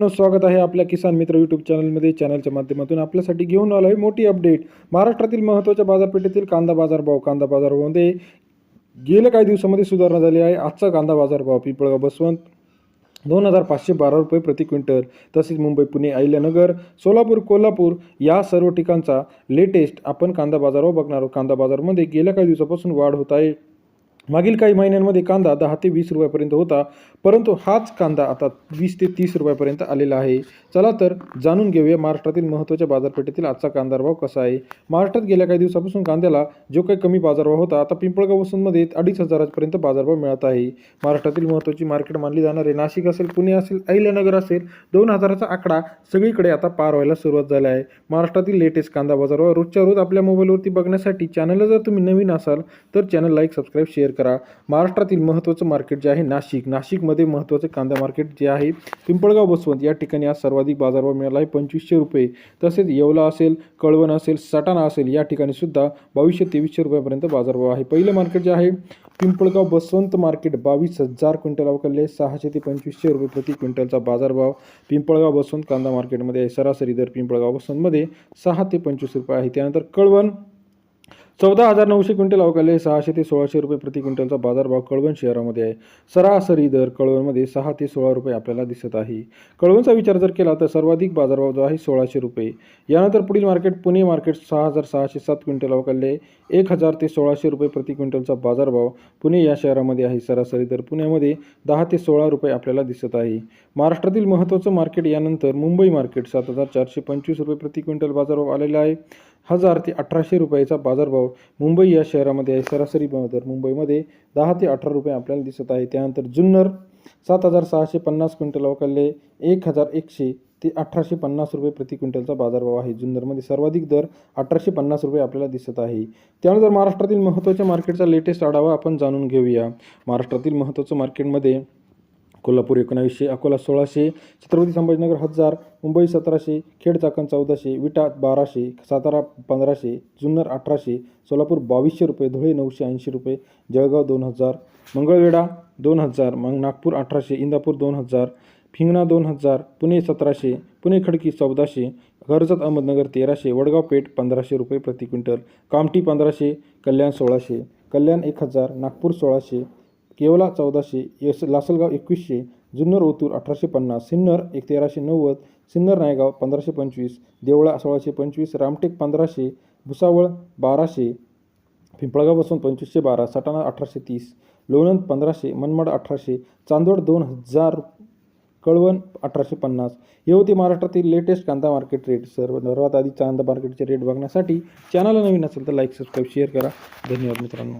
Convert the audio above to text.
स्वागत आहे आपल्या किसान मित्र यूट्यूब चॅनलमध्ये चॅनलच्या माध्यमातून. आपल्यासाठी घेऊन आलो आहे मोठी अपडेट महाराष्ट्रातील महत्त्वाच्या बाजारपेठेतील कांदा बाजारभाव कांदा बाजारभावामध्ये गेल्या काही दिवसामध्ये सुधारणा झाली आहे. आजचा कांदा बाजारभाव पिंपळगाव बसवंत दोन हजार पाचशे बारा रुपये प्रति क्विंटल. तसेच मुंबई पुणे अहिल्यानगर सोलापूर कोल्हापूर या सर्व ठिकाणचा लेटेस्ट आपण कांदा बाजारभाव बघणार आहोत. कांदा बाजारमध्ये गेल्या काही दिवसापासून वाढ होत आहे. मागील काही महिन्यांमध्ये कांदा दहा ते वीस रुपयापर्यंत होता परंतु हाच कांदा आता वीस ते तीस रुपयापर्यंत आलेला आहे. चला तर जाणून घेऊया महाराष्ट्रातील महत्त्वाच्या बाजारपेठेतील आजचा कांदाभाव कसा आहे. महाराष्ट्रात गेल्या काही दिवसापासून कांद्याला जो काही कमी बाजारभाव होता आता पिंपळगाव वसंतमध्ये अडीच हजारापर्यंत बाजारभाव मिळत आहे. महाराष्ट्रातील महत्त्वाची मार्केट मानली जाणारे नाशिक असेल पुणे असेल अहिल्यानगर असेल दोन हजाराचा आकडा सगळीकडे आता पार व्हायला सुरुवात झाली आहे. महाराष्ट्रातील लेटेस्ट कांदा बाजारभाव रोजच्या रोज आपल्या मोबाईलवरती बघण्यासाठी चॅनलला जर तुम्ही नवीन असाल तर चॅनल लाईक सबस्क्राईब शेअर करा. महाराष्ट्रातील महत्त्वाचं मार्केट जे आहे नाशिक. नाशिकमध्ये महत्त्वाचं कांदा मार्केट जे आहे पिंपळगाव बसवंत. या ठिकाणी आज सर्वाधिक बाजारभाव मिळाला आहे पंचवीसशे रुपये. तसेच येवला असेल कळवण असेल सटाणा असेल या ठिकाणी सुद्धा बावीसशे तेवीसशे रुपयापर्यंत बाजारभाव आहे. पहिलं मार्केट जे आहे पिंपळगाव बसवंत मार्केट बावीस हजार क्विंटल अवकलले सहाशे ते पंचवीसशे रुपये प्रति क्विंटलचा बाजारभाव पिंपळगाव बसवंत कांदा मार्केटमध्ये आहे. सरासरी दर पिंपळगाव बसवंतमध्ये सहा ते पंचवीस रुपये आहे. त्यानंतर कळवण चौदा हजार नऊशे क्विंटल अवकाले सहाशे ते सोळाशे रुपये प्रति क्विंटलचा बाजारभाव कळवण शहरामध्ये आहे. सरासरी दर कळवणमध्ये सहा ते सोळा रुपये आपल्याला दिसत आहे. कळवणचा विचार जर केला तर सर्वाधिक बाजारभाव जो आहे सोळाशे रुपये. यानंतर पुढील मार्केट पुणे मार्केट सहा हजार सहाशे सात क्विंटल अवकाले एक हजार ते सोळाशे रुपये प्रति क्विंटलचा बाजारभाव पुणे या शहरामध्ये आहे. सरासरी दर पुण्यामध्ये दहा ते सोळा रुपये आपल्याला दिसत आहे. महाराष्ट्रातील महत्त्वाचं मार्केट यानंतर मुंबई मार्केट सात हजार चारशे पंचवीस रुपये प्रति क्विंटल बाजारभाव आलेला आहे. हजार ते अठराशे रुपयाचा बाजारभाव मुंबई या शहरामध्ये आहे. सरासरी दर मुंबईमध्ये दहा ते अठरा रुपये आपल्याला दिसत आहे. त्यानंतर जुन्नर सात हजार सहाशे पन्नास क्विंटल अवकालले एक हजार एकशे ते अठराशे पन्नास रुपये प्रति क्विंटलचा बाजारभाव आहे. जुन्नरमध्ये सर्वाधिक दर अठराशे पन्नास रुपये आपल्याला दिसत आहे. त्यानंतर महाराष्ट्रातील महत्त्वाच्या मार्केटचा लेटेस्ट आढावा आपण जाणून घेऊया. महाराष्ट्रातील महत्त्वाचं मार्केटमध्ये कोल्हापूर एकोणावीसशे अकोला सोळाशे छत्रपती संभाजीनगर हजार मुंबई सतराशे खेड चाकण चौदाशे विटा बाराशे सातारा पंधराशे जुन्नर अठराशे सोलापूर बावीसशे रुपये धुळे नऊशे ऐंशी रुपये जळगाव दोन हजार मंगळवेढा दोन हजार मग नागपूर अठराशे इंदापूर दोन हजार फिंगणा दोन हजार पुणे सतराशे पुणे खडकी चौदाशे कर्जत अहमदनगर तेराशे वडगाव पेठ पंधराशे रुपये प्रति क्विंटल कामठी पंधराशे कल्याण सोळाशे कल्याण एक हजार नागपूर सोळाशे केवला चौदाशे यस लासलगाव एकवीसशे जुन्नर ओतूर अठराशे पन्नास सिन्नर एक तेराशे नव्वद सिन्नर नायगाव पंधराशे पंचवीस देवळा सोळाशे पंचवीस रामटेक पंधराशे भुसावळ बाराशे पिंपळगाव बसून पंचवीसशे बारा सटाणा अठराशे तीस लोणंद पंधराशे मनमाड अठराशे चांदोड दोन हजार कळवण अठराशे पन्नास. हे होते महाराष्ट्रातील लेटेस्ट कांदा मार्केट रेट सर्व सर्वात आधी कांदा मार्केटचे रेट बघण्यासाठी चॅनलला नवीन असेल तर लाईक सबस्क्राईब शेअर करा. धन्यवाद मित्रांनो.